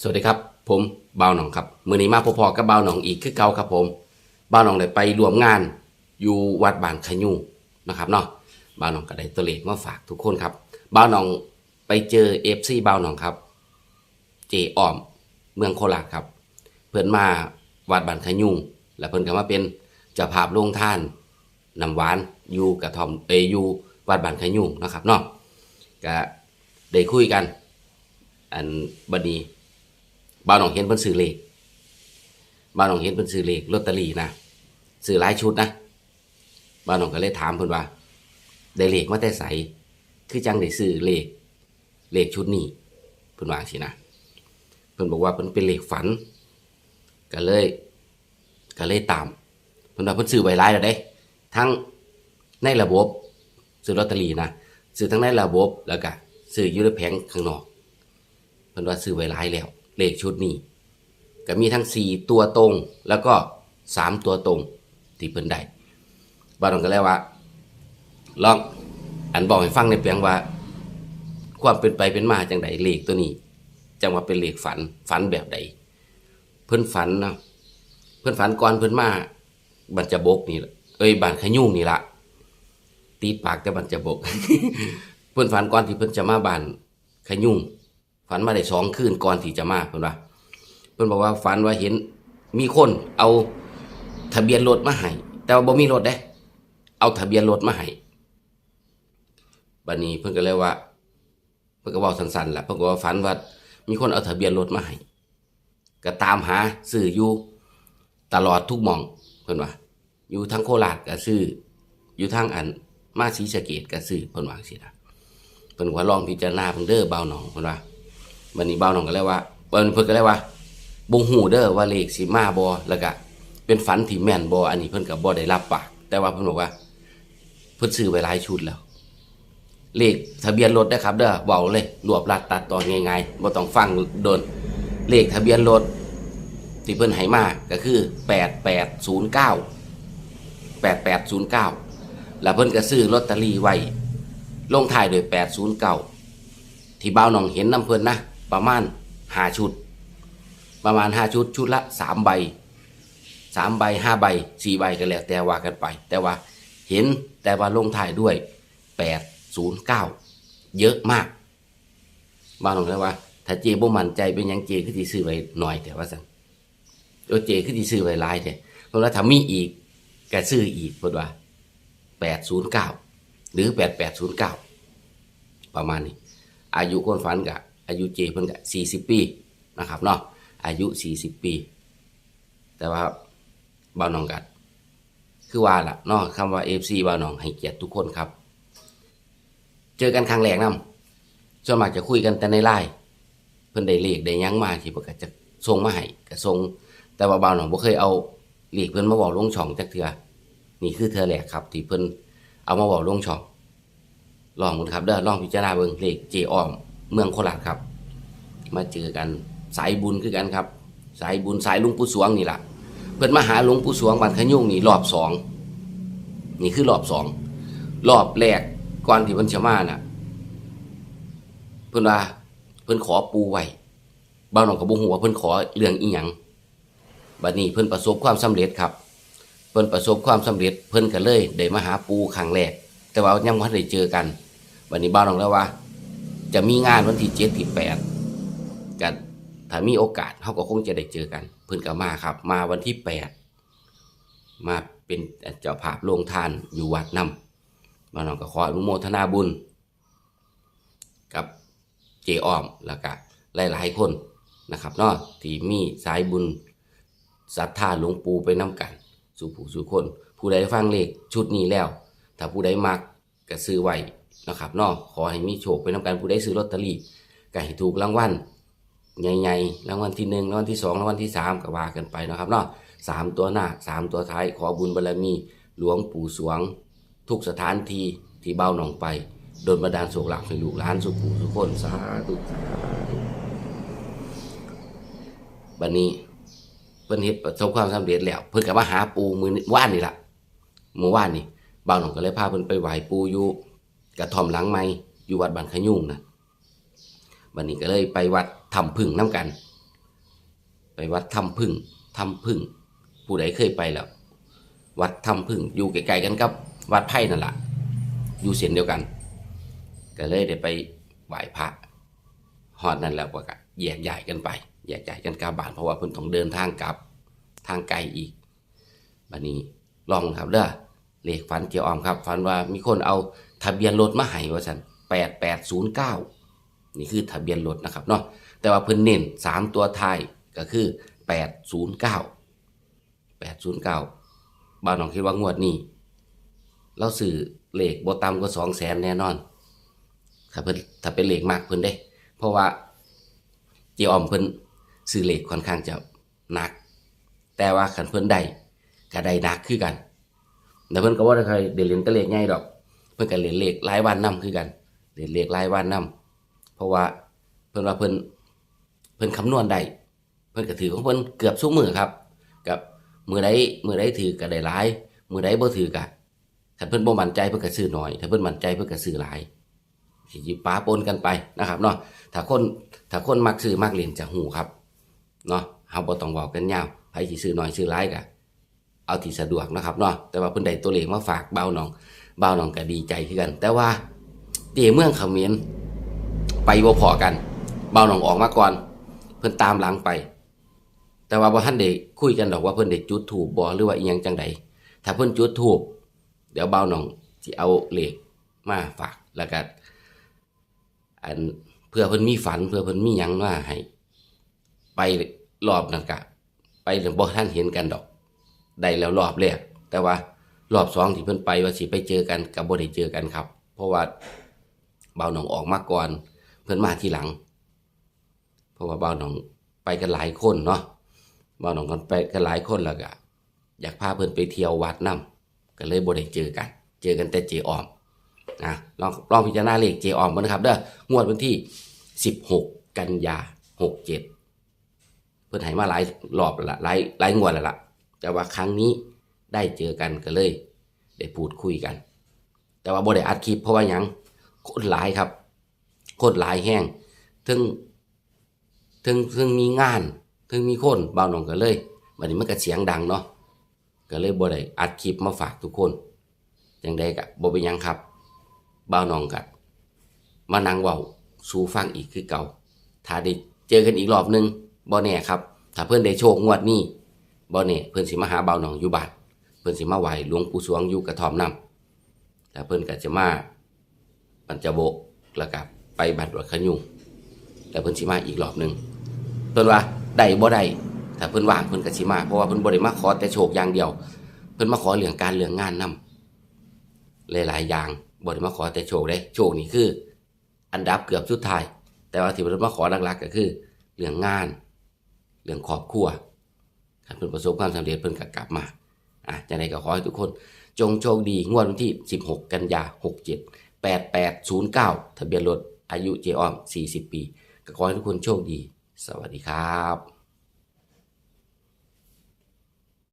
สวัสดีครับ ผมบ่าวหนองครับมือนี้มาพอๆกับบ่าวหนองอีกคือเก่าครับผมบ่าวหนองได้ไปรวมงานอยู่วัดบ้านขยุนะครับเนาะบ่าวหนองก็ได้ตัวเลขมาฝากทุกคนครับบ่าวหนองไปเจอเอฟซีบ่าวหนองครับ เจอ้อมเมืองโคราชครับ เพื่อนมาวัดบ้านขยุและเพื่อนก็มาเป็นเจ้าภาพโรงท่านนำหวานอยู่กระทอมเอยอยู่วัดบ้านขยุนะครับเนาะก็ได้คุยกัน อันบัดนี้ บ้านหนองเห็นเพิ่นซื้อเลขบ้านหนองเห็นเพิ่นซื้อเลขลอตเตอรี่นะซื้อหลายชุดนะบ้านหนองก็เลยถามเพิ่นว่า ได้เลขมาแต่ใสคือจังได้ซื้อเลขเลขชุดนี้เพิ่นว่าสินะเพิ่นบอกว่าเพิ่นเป็นเลขฝันก็เลยก็เลยตามเพิ่นว่าเพิ่นซื้อไว้หลายแล้วเด้ ทั้งในระบบซื้อลอตเตอรี่นะซื้อทั้งในระบบแล้วก็ซื้ออยู่ในแผงข้างนอกเพิ่นว่าซื้อไว้หลายแล้ว เลขชุดนี้ก็มีทั้งสี่ตัวตรงแล้วก็สามตัวตรงที่เพิ่นได้บ้านนองก็แล้วว่าลองอันบอกให้ฟังในเปียงว่า ความเป็นไปเป็นมาจังใดเลขตัวนี้ จังว่าเป็นเลขฝันฝันแบบใด เพิ่นฝันเนาะเพิ่นฝันก่อนเพิ่นมาบัญจบกนี่เอ้ยบ้านขยุ่งนี่ละตีปากแต่บัญจบก เพิ่นฝันก่อนที่เพิ่นจะมาบ้านขยุ่ง ฝันมาได้สองคืนก่อนที่จะมาเพิ่นว่าเพิ่นบอกว่าฝันว่าเห็นมีคนเอาทะเบียนรถมาให้แต่ว่าบ่มีรถเด้ เอาทะเบียนรถมาให้บัดนี้เพิ่นก็เลยว่า เพิ่นก็เว้าสั้นๆแหละเพิ่นก็ว่าฝันว่ามีคนเอาทะเบียนรถมาให้ก็ตามหาซื้ออยู่ตลอดทุกมองเพิ่นว่า อยู่ทั้งโคราชก็ซื้ออยู่ทั้งอันมาศรีสะเกษก็ซื้อเพิ่นว่าจังซี่นะเพิ่นว่าลองพิจารณาเพิ่นเด้อเบาหนองเพิ่นว่า วันนี้เบาหนองก็เลยว่าเพิ่นเพิ่นก็เลยว่าบ่ฮู้เด้อว่าเลขสิมาบ่แล้วก็เป็นฝันที่แม่นบ่อันนี้เพิ่นก็บ่ได้รับปากแต่ว่าเพิ่นบอกว่า เพิ่นซื้อไว้หลายชุดแล้ว เลขทะเบียนรถนะครับ เด้อเว้าเลยรวบรัดตัดตอนง่ายๆบ่ต้องฟังโดน เลขทะเบียนรถที่เพิ่นให้มาก็คือ 8809 8809 แล้วเพิ่นก็ซื้อลอตเตอรี่ไว้ลงท้ายด้วย809ที่บ้าวหนองเห็นน้ำเพิ่นนะ ประมาณห้าชุด ประมาณห้าชุดชุดละสามใบสามใบห้าใบสี่ใบก็แล้วแต่ว่ากันไป แต่ว่าเห็นแต่ว่าลงท้ายด้วยแปดศูนย์เก้าเยอะมากบ้าวหนองเลยว่า ถ้าเจบ่มั่นใจเป็นยังเจคือที่ซื้อไว้หน่อยแต่ว่าสั่นเอเจคือที่ซื้อไว้หลายแต่เพราะว่าถ้ามีอีกก็ซื้ออีกเพิ่นว่าแปดศูนย์เก้าหรือแปดแปดศูนย์เก้าประมาณนี้ อายุคนฝันกับ อายุเจเพิ่นกับสี่สิบปีนะครับเนาะอายุสี่สิบปี แต่ว่าบ่าวน้องกัด คือว่าล่ะเนาะคำว่าเอฟซีบ่าวน้องให้เกียรติทุกคนครับ เจอกันครั้งแรกนํส่วนมากจะคุยกันแต่ในไลน์เพิ่นได้เลขได้ยังมาที่เพิ่นก็จะส่งมาให้ก็ส่งแต่ว่าบ่าวน้องบ่เคยเอาเลขเพิ่นมาบอกลงช่องจักเทือนี่คือเทื่อแรกครับ ที่เพิ่นเอามาบอกลงช่องลองกันครับเด้อลองพิจารณาเบิ่งเลขเจออม เมืองโคราชครับ มาเจอกันสายบุญคือกันครับ สายบุญสายหลุงปู่สวงนี่ล่ะเพิ่อนมาหาหลวงปู่สวงบันขยุ่งนี่รอบสองนี่คือรอบสองรอบแรกก่อนที่เพิ่นจะมาน่ะ เพิ่นว่าเพิ่นขอปูไว้บ้านหนองกับบุหัวเพิ่นขอเรื่องอีหยังบัดนี้เพิ่นประสบความสำเร็จครับ เพิ่นประสบความสำเร็จ เพิ่นก็เลยได้มาหาปูครั้งแรกแต่ว่ายังไม่ได้เจอกันวันนี้บ้านน้องแล้วว่า จะมีงานวันที่เจ็ดที่แปดกันถ้ามีโอกาสเขาก็คงจะได้เจอกัน เพิ่อนก็มาครับ มาวันที่แปดมาเป็นเจ้าภาพโรงทานอยู่วัดนำบ้านน้องก็ขออนุโมทนาบุญ กับเจอ้อมแล้วก็หลายๆคนนะครับเนาะที่มีสายบุญศรัทธาหลวงปู่ไปน้กัน สู่ผู้สู่คน ผู้ใดฟังเลขชุดนี้แล้ว ถ้าผู้ใดมักก็ซื้อไว้ นะครับเนาะขอให้มีโชคไปนำกันผู้ใดซื้อลอตเตอรี่ก็ให้ถูกรางวัลใหญ่ๆรางวัลที่หนึ่งรางวัลที่สองรางวัลที่สามก็ว่ากันไปนะครับเนาะสามตัวหน้าสามตัวท้ายขอบุญบารมี หลวงปู่สวง ทุกสถานที่ที่เบ้าหนองไปโดนบันดาลโศกหลักให้ลูกหลานสุขผู้สุขคนสาธุสาธุบัดนี้เพิ่นเฮ็ดประสบความสำเร็จแล้ว เพิ่นก็มาหาปูมือว่านนี่ล่ะเมื่อวานนี่บ่าวหนองก็เลยพาเพิ่นไปไหว้ปูอยู่ กระทอมหลังไม้อยู่วัดบ้านขยุงนะบัดนี้ก็เลยไปวัดทำพึ่งน้ำกัน ไปวัดถ้ำพึ่งถ้ำพึ่ง ผู้ใดเคยไปแล้ววัดถ้ำพึ่งอยู่ไกลๆกันกับวัดไผ่นั่นแหละอยู่เส้นเดียวกัน ก็เลยได้ไปไหว้พระฮอดนั่นแล้วก็แยกย้ายกันไปแยกย้ายกันกลับบ้านเพราะว่าเพิ่นต้องเดินทางกลับทางไกลอีกบัดนี้ลองครับเด้อเลขฝันเกี่ยวออมครับฝันว่ามีคนเอา ทะเบียนรถมาให้ว่าซั่น8809นี่คือทะเบียนรถนะครับเนาะแต่ว่าเพิ่นเน้น3ตัวท้ายก็คือ809 809บ้านน้องคิดว่างวดนี้เราซื้อเลขบ่ต่ำกว่า2แสนแน่นอนถ้าเพิ่นถ้าเป็นเลขมากเพิ่นเด้ เพราะว่าเจียออมเพิ่นซื้อเลขค่อนข้างจะหนัก แต่ว่าคันเพิ่นได้ก็ได้หนักคือกันแต่เพิ่นก็บ่าได้เคยเดเล่นตะเลขใหญ่ดอก เพิ่นก็เล่นเลขรายวันนํคือกันเล่นเลขรายวันนํเพราะว่าเพิ่นว่าเพิ่นเพิ่นคำนวณได้เพิ่นก็ถือของเพิ่นเกือบทุกมื้อครับ กับมือใดมือใดถือก็ได้หลายมือใดบ่ถือก็ถ้าเพิ่นบ่มั่นใจเพิ่นก็ซื้อน้อย ถ้าเพิ่นมั่นใจเพิ่นก็ซื้อหลายสิหยิปาปนกันไปนะครับเนาะถ้าคนถ้าคนมักซื้อมักเล่นจะหูครับเนาะเฮาบ่ต้องเว้ากันยาวไผสิซื้อน้อยซื้อหลายก็เอาที่สะดวกนะครับเนาะแต่ว่าเพิ่นได้ตัวเลขมาฝากเบาหน่อง บาหนองก็ดีใจคือกัน แต่ว่าเตเมืองเขมรไปบ่พอกันเบาหนองออกมาก่อน เพิ่นตามหลังไป แต่ว่าบ่ทันได้คุยกันดอกว่าเพิ่นได้จุดถูกบ่หรือว่าอีหยังจังใดถ้าเพิ่นจุดถูกเดี๋ยวเบาหนองสิเอาเลขมาฝากแล้วก็อันเพื่อเพิ่นมีฝันเพื่อเพิ่นมีหยังมาให้ไปรอบนั่นกะ ไปแล้วบ่ท่านเห็นกันดอก ได้แล้วรอบแรกแต่ว่า รอบสองที่เพิ่นไปว่าสิไปเจอกันกับบ่ได้เจอกันครับ เพราะว่าเบาหนองออกมาก่อน เพิ่นมาทีหลัง เพราะว่าเบาหนองไปกันหลายคนเนาะเบาหนองกันไปกันหลายคนแล้วก็อยากพาเพิ่นไปเที่ยววัดนํก็เลยบ่ได้เจอกัน เจอกันแต่เจออมนะลองลองพิจารณาเลขเจออมกันนะครับเด้องวดวันที่ 16 กันยา 67 เพื่อนให้มาหลายรอบแล้วละหลายหลายงวดแล้วล่ะแต่ว่าครั้งนี้ ได้เจอกันก็เลยได้พูดคุยกัน แต่ว่าบ่ได้อัดคลิปเพราะว่ายังคนหลายครับคนหลายแห้งถึงถึงถึงมีงานถึงมีคนเบาหนองก็เลยบัดนี้มันก็เสียงดังเนาะก็เลยบ่ได้อัดคลิปมาฝากทุกคนจังใดก็บ่เป็นยังครับบ้าวน้องกัดมานั่งเว้าสู่ฟังอีกคือเก่า ถ้าได้เจอกันอีกรอบหนึงบ่แน่ครับ ถ้าเพื่อนได้โชคงวดนี้บ่แน่เพื่อนสิมาหาบ้าวน้องอยู่บ้าน พื่นสิมาไหวหลวงปู่สวงอยู่กระท่อมน้ำแล้วเพื่นก็จะมาปัญจโบกแล้วก็ไปบัดวัดขยุงแล้วเพื่นสิมาอีกรอบหนึ่งเพื่นว่าได้บ่ได้ถ้าเพื่นว่างเพื่นก็สิมาเพราะว่าเพื่นบ่ได้มาขอแต่โชคอย่างเดียว เพื่นมาขอเรื่องการเรื่องงานนํหลายๆอย่างบ่ได้มาขอแต่โชคได้โชคนี่คือ อันดับเกือบสุดท้าย แต่ว่าที่เพิ่นมาขอหลักๆก็คือ เรื่องงาน เรื่องครอบครัวถ้าเพิ่นประสบความสำเร็จเพิ่นก็กลับมา อะจังไดก็ขอให้ทุกคน จงโชคดีงวดวันที่ 16 กันยา 67 8809 ทะเบียนรถอายุเจออม 40 ปี ก็ขอให้ทุกคนโชคดี สวัสดีครับ